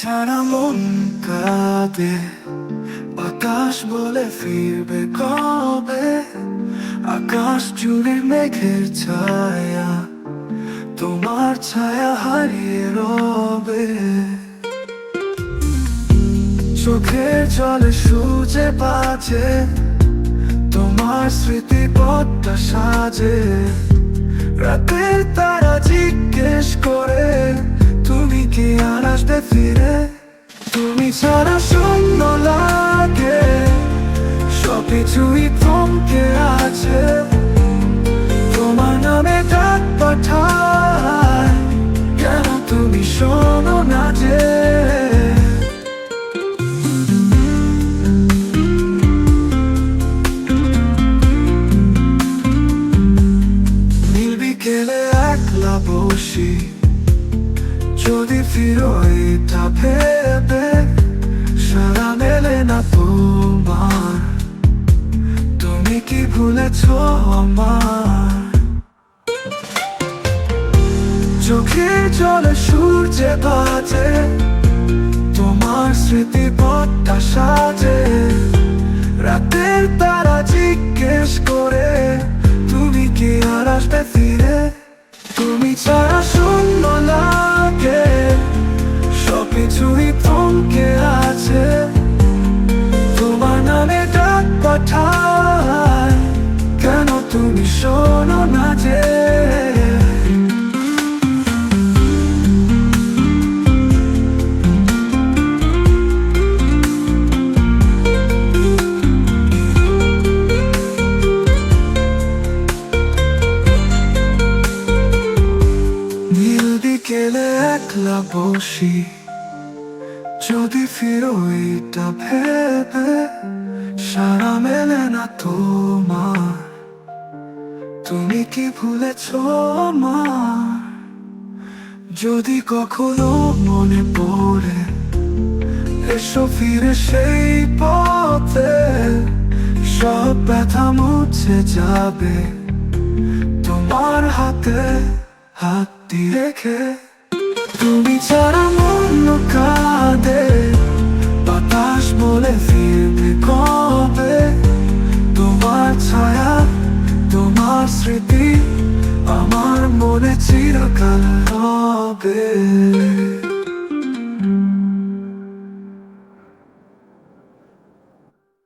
ছাড়া মন কাঁদে বাতাস বলে ফিরবে কবে? আকাশ জুড়ে মেঘের ছায়া, তোমার ছায়া হারিয়ে রবে। চোখের জলে সূর্যে বাজে, তোমার স্মৃতি পথটা সাজে। ছাড়া শূন্য লাগে সব কিছুই থমকে আছে। তোমার নামে ডাক পাঠায় কেন তুমি শোনো না যে? যদি ফিরো এটা ভেবে না তোমার। তুমি কি ভুলেছ আমার? চোখে জলে সূর্যে বাজে, তোমার স্মৃতি পথটা সাজে। রাতের তারা জিজ্ঞেস করে, তুমি কি আর আসবে ফিরে? তুমি ছাড়া ডাক কেন তুমি শোনো না যে? বিকেলে একলা বসি যদি ফিরো এটা ভেবে মেলে না তোমার। তুমি কি ভুলেছ মা যদি কখনো মনে পড়ে, এসো ফিরে সেই পথে। সব ব্যথা মুছে যাবে। তোমার হাতে হাত দিয়ে রেখে। তুমি ছাড়া আমার স্মৃতি আমার মনে চিরকাল হবে।